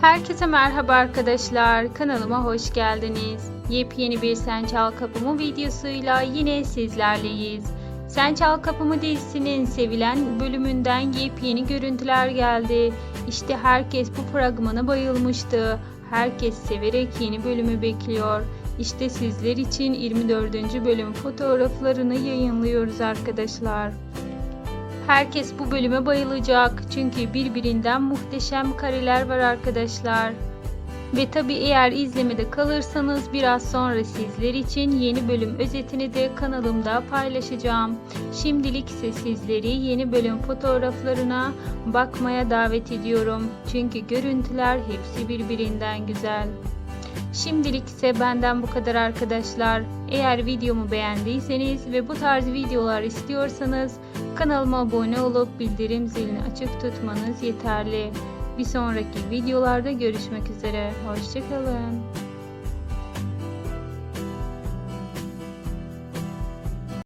Herkese merhaba arkadaşlar. Kanalıma hoş geldiniz. Yepyeni bir Sen Çal Kapımı videosuyla yine sizlerleyiz. Sen Çal Kapımı dizisinin sevilen bölümünden yepyeni görüntüler geldi. İşte herkes bu fragmana bayılmıştı. Herkes severek yeni bölümü bekliyor. İşte sizler için 24. bölüm fotoğraflarını yayınlıyoruz arkadaşlar. Herkes bu bölüme bayılacak çünkü birbirinden muhteşem kareler var arkadaşlar. Ve tabi eğer izlemede kalırsanız biraz sonra sizler için yeni bölüm özetini de kanalımda paylaşacağım. Şimdilik ise sizleri yeni bölüm fotoğraflarına bakmaya davet ediyorum. Çünkü görüntüler hepsi birbirinden güzel. Şimdilik ise benden bu kadar arkadaşlar. Eğer videomu beğendiyseniz ve bu tarz videolar istiyorsanız kanalıma abone olup bildirim zilini açık tutmanız yeterli. Bir sonraki videolarda görüşmek üzere. Hoşçakalın.